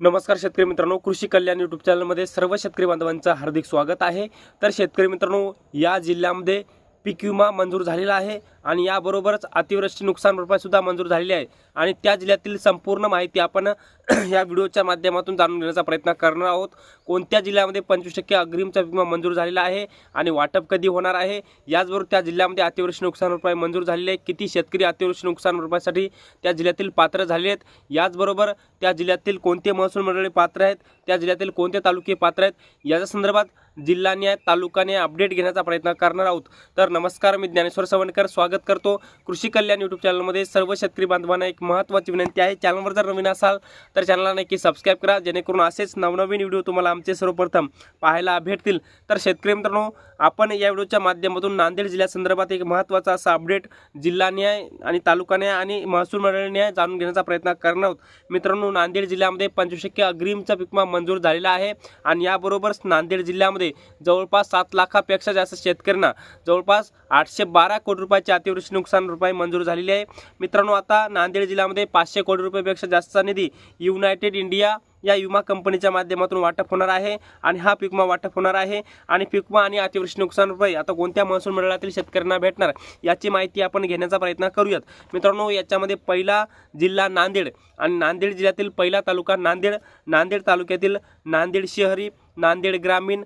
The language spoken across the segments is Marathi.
नमस्कार शेतकरी मित्रांनो कृषी कल्याण यूट्यूब चॅनलमध्ये सर्व शेतकरी बांधवांचं हार्दिक स्वागत आहे. तर शेतकरी मित्रांनो या जिल्ह्यामध्ये पीक विमा मंजूर झालेला आहे. आणि याबरोबरच अतिवृष्टी नुकसान भरपाई सुद्धा मंजूर झालेली आहे. आणि त्या जिल्ह्यातील संपूर्ण माहिती आपण या व्हिडिओच्या माध्यमातून जाणून घेण्याचा प्रयत्न करणार आहोत. कोणत्या जिल्ह्यामध्ये पंचवीस टक्के अग्रिमचा विमा मंजूर झालेला आहे आणि वाटप कधी होणार आहे? याचबरोबर त्या जिल्ह्यामध्ये अतिवृष्टी नुकसान भरपाई मंजूर झालेली आहे. किती शेतकरी अतिवृष्टी नुकसान भरपाईसाठी त्या जिल्ह्यातील पात्र झाले आहेत? याचबरोबर त्या जिल्ह्यातील कोणते महसूल मंडळी पात्र आहेत? त्या जिल्ह्यातील कोणते तालुके पात्र आहेत? याच्या संदर्भात जिल्हा न्याय तालुका न्याय अपडेट घेण्याचा प्रयत्न करणार आहोत. तर नमस्कार मी ज्ञानेश्वर सवणकर स्वागत करतो. कृषी कल्याण यूट्यूब चॅनलमध्ये सर्व शेतकरी बांधवांना एक महत्त्वाची विनंती आहे. चॅनलवर जर नवीन असाल तर चॅनलला नक्की सबस्क्राईब करा. जेणेकरून असेच नवनवीन व्हिडिओ तुम्हाला आमचे सर्वप्रथम पाहायला भेटतील. तर शेतकरी मित्रांनो आपण या व्हिडिओच्या माध्यमातून नांदेड जिल्ह्यासंदर्भात एक महत्त्वाचा असा अपडेट जिल्हा न्याय आणि तालुका न्याय आणि महसूल मंडळ न्याय जाणून घेण्याचा प्रयत्न करणार आहोत. मित्रांनो नांदेड जिल्ह्यामध्ये पंचवीस टक्के अग्रिमचा पिकमा मंजूर झालेला आहे. आणि याबरोबरच नांदेड जिल्ह्यामध्ये जवळपास सात लाखापेक्षा जास्त शेतकऱ्यांना जवळपास आठशे बारा कोटी रुपयाच्या अतिवृष्टी नुकसान रुपये मंजूर झालेली आहे. मित्रांनो आता नांदेड जिल्ह्यामध्ये पाचशे कोटी रुपयापेक्षा जास्तचा निधी युनायटेड इंडिया या विमा कंपनीच्या माध्यमातून वाटप होणार आहे आणि हा पीक विमा वाटप होणार आहे. आणि पीक विमा आणि अतिवृष्टी नुकसान रुपये आता कोणत्या महसूल मंडळातील शेतकऱ्यांना भेटणार याची माहिती आपण घेण्याचा प्रयत्न करूयात. मित्रांनो याच्यामध्ये पहिला जिल्हा नांदेड आणि नांदेड जिल्ह्यातील पहिला तालुका नांदेड नांदेड तालुक्यातील नांदेड शहरी नांदेड ग्रामीण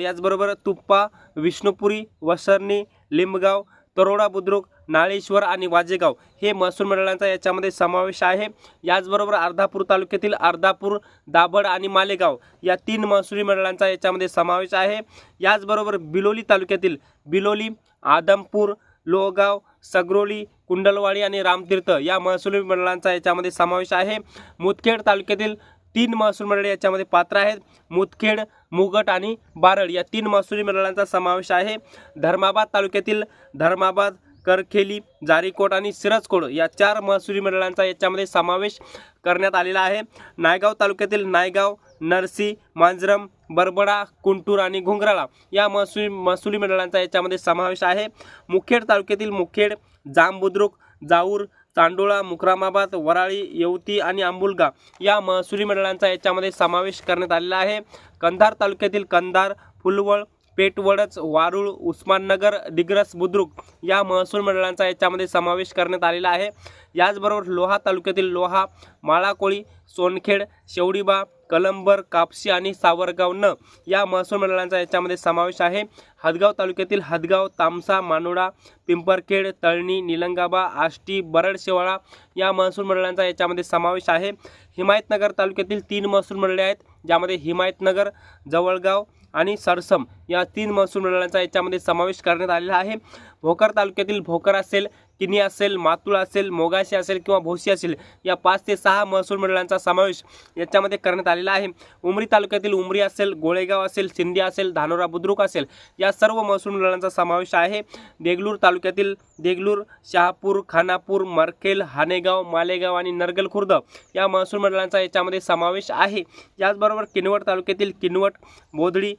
याचबरोबर तुप्पा विष्णुपुरी वसरणी लिंबगाव तरोडा बुद्रुक नाळेश्वर आणि वाजेगाव हे महसूल मंडळांचा याच्यामध्ये समावेश आहे. याचबरोबर अर्धापूर तालुक्यातील अर्धापूर दाभड आणि मालेगाव या तीन महसुली मंडळांचा याच्यामध्ये समावेश आहे. याचबरोबर बिलोली तालुक्यातील बिलोली आदमपूर लोहगाव सगरोली कुंडलवाडी आणि रामतीर्थ या महसुली मंडळांचा याच्यामध्ये समावेश आहे. मुदखेड तालुक्यातील तीन महसूल मंडळे याच्यामध्ये पात्र आहेत. मुदखेड मुगट आणि बारड या तीन महसुली मंडळांचा समावेश आहे. धर्माबाद तालुक्यातील धर्माबाद करखेली जारीकोट आणि सिरजकोड या चार महसुली मंडळांचा याच्यामध्ये समावेश करण्यात आलेला आहे. नायगाव तालुक्यातील नायगाव नरसी मांजरम बरबडा कुंटूर आणि घुंगराळा या महसुली महसुली मंडळांचा याच्यामध्ये समावेश आहे. मुखेड तालुक्यातील मुखेड जांबुद्रुक जाऊर चांडोळा मुक्रामाबाद वराळी येवती आणि आंबुलगा या महसुली मंडळांचा याच्यामध्ये समावेश करण्यात आलेला आहे. कंधार तालुक्यातील कंधार फुलवळ पेटवडच वारुळ उस्माननगर दिग्रस बुद्रुक या महसूल मंडळांचा याच्यामध्ये समावेश करण्यात आलेला आहे. याचबरोबर लोहा तालुक्यातील लोहा माळाकोळी सोनखेड शेवडीबा कलंबर कापशी आणि सावरगाव न या महसूल मंडळांचा याच्यामध्ये समावेश आहे. हदगाव तालुक्यातील हदगाव तामसा मानोडा पिंपरखेड तळणी निलंगाबा आष्टी बरडशेवाळा या महसूल मंडळांचा याच्यामध्ये समावेश आहे. हिमायतनगर तालुक्यातील तीन महसूल मंडळे आहेत ज्यामध्ये हिमायतनगर जवळगाव आणि सरसम या तीन महसूल मंडळांचा याच्यामध्ये समावेश करण्यात आलेला आहे. भोकर तालुक्यातील भोकर असेल किनी असेल मातुळ असेल मोगाशी असेल किंवा भोशी असेल या पाच ते सहा महसूल मंडळांचा समावेश याच्यामध्ये करण्यात आलेला आहे. उमरी तालुक्यातील उमरी असेल गोळेगाव असेल सिंधी असेल धानोरा बुद्रुक असेल या सर्व महसूल मंडळांचा समावेश आहे. देगलूर तालुक्यातील देगलूर शहापूर खानापूर मरखेल हानेगाव मालेगाव आणि नरगल खुर्द या महसूल मंडळांचा याच्यामध्ये समावेश आहे. याचबरोबर किनवट तालुक्यातील किनवट बोधडी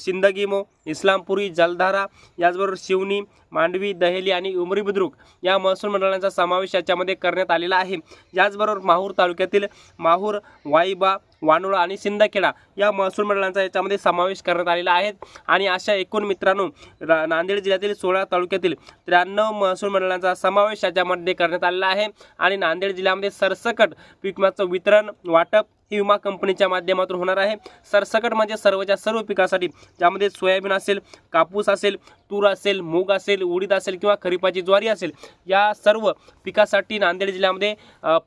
सिंदगीमो इस्लामपुरी जलधारा याचबरोबर शिवनी मांडवी दहेली आणि उमरी बुद्रुक या महसूल मंडळांचा समावेश याच्यामध्ये करण्यात आलेला आहे. याचबरोबर माहूर तालुक्यातील माहूर वाईबा वानोळा आणि सिंदखेडा या महसूल मंडळांचा याच्यामध्ये समावेश करण्यात आलेला आहे. आणि अशा एकूण मित्रांनो नांदेड जिल्ह्यातील सोळा तालुक्यातील त्र्याण्णव महसूल मंडळांचा समावेश याच्यामध्ये करण्यात आलेला आहे. आणि नांदेड जिल्ह्यामध्ये सरसकट पीक वितरण वाटप ही विमा कंपनीच्या माध्यमातून होणार आहे. सरसकट म्हणजे सर्वच्या सर्व पिकासाठी ज्यामध्ये सोयाबीन असेल कापूस असेल तूर असेल मूग असेल उडीद असेल किंवा खरीपाची ज्वारी असेल या सर्व पिकासाठी नांदेड जिल्ह्यामध्ये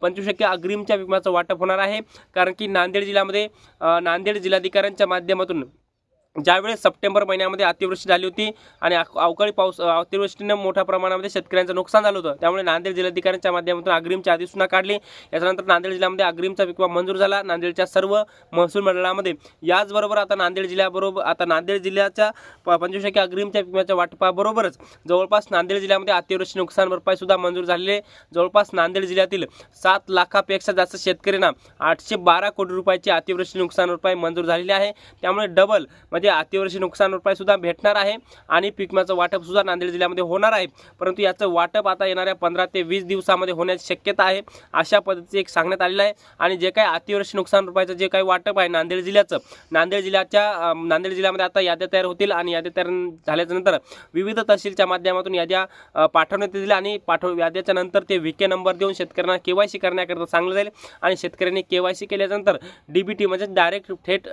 पंचवीस टक्के अग्रिमच्या विम्याचं वाटप होणार आहे. कारण की नांदेड जिल्ह्यामध्ये नांदेड जिल्हाधिकाऱ्यांच्या माध्यमातून ज्यावेळेस सप्टेंबर महिन्यामध्ये अतिवृष्टी झाली होती आणि अवकाळी पाऊस अतिवृष्टीनं मोठ्या प्रमाणामध्ये शेतकऱ्यांचं नुकसान झालं होतं. त्यामुळे नांदेड जिल्हाधिकाऱ्यांच्या माध्यमातून अग्रिमची अधिसूचना काढली. याच्यानंतर नांदेड जिल्ह्यामध्ये अग्रिमचा विकवा मंजूर झाला. नांदेडच्या सर्व महसूल मंडळामध्ये याचबरोबर आता नांदेड जिल्ह्याबरोबर आता नांदेड जिल्ह्याच्या प- पंचवीस टक्के अग्रिमच्या विम्याच्या वाटपाबरोबरच जवळपास नांदेड जिल्ह्यामध्ये अतिवृष्टी नुकसान भरपाई सुद्धा मंजूर झालेले जवळपास नांदेड जिल्ह्यातील सात लाखापेक्षा जास्त शेतकऱ्यांना आठशे बारा कोटी रुपयाची अतिवृष्टी नुकसान भरपाई मंजूर झालेली आहे. त्यामुळे डबल म्हणजे अतिवर्षी नुकसान भरपाई सुद्धा भेटणार आहे आणि पीक विम्याचं वाटप सुद्धा नांदेड जिल्ह्यामध्ये होणार आहे. परंतु याचं वाटप आता येणाऱ्या पंधरा ते वीस दिवसामध्ये होण्याची शक्यता आहे अशा पद्धतीचे एक सांगण्यात आलेलं आहे. आणि जे काही अतिवर्षी नुकसान भरपाईचं जे काही वाटप आहे नांदेड जिल्ह्याचं नांदेड जिल्ह्याच्या नांदेड जिल्ह्यामध्ये आता याद्या तयार होतील आणि याद्या तयार झाल्याच्यानंतर विविध तहसीलच्या माध्यमातून याद्या पाठवण्यात येतील आणि पाठव याद्याच्या नंतर ते विके नंबर देऊन शेतकऱ्यांना केवायसी करण्याकरता सांगलं जाईल आणि शेतकऱ्यांनी केवायसी केल्यानंतर डीबीटी म्हणजे डायरेक्ट थेट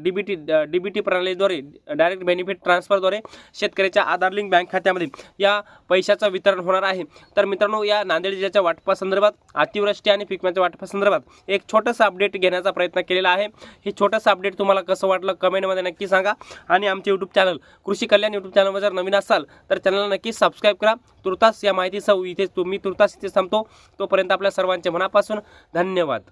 डीबीटी डीबीटी प्रणालीद्वारे डायरेक्ट बेनिफिट ट्रान्सफरद्वारे शेतकऱ्याच्या आधार लिंक बँक खात्यामध्ये या पैशाचं वितरण होणार आहे. तर मित्रांनो या नांदेड जिल्ह्याच्या वाटपासंदर्भात अतिवृष्टी आणि पिकम्याच्या वाटपासंदर्भात एक छोटंसं अपडेट घेण्याचा प्रयत्न केलेला आहे. हे छोटंसं अपडेट तुम्हाला कसं वाटलं कमेंटमध्ये नक्की सांगा. आणि आमचे यूट्यूब चॅनल कृषी कल्याण यूट्यूब चॅनलवर जर नवीन असाल तर चॅनलला नक्की सबस्क्राईब करा. तुर्तास या माहितीसह इथे तुम्ही तुर्तास इथे थांबतो. तोपर्यंत आपल्या सर्वांचे मनापासून धन्यवाद.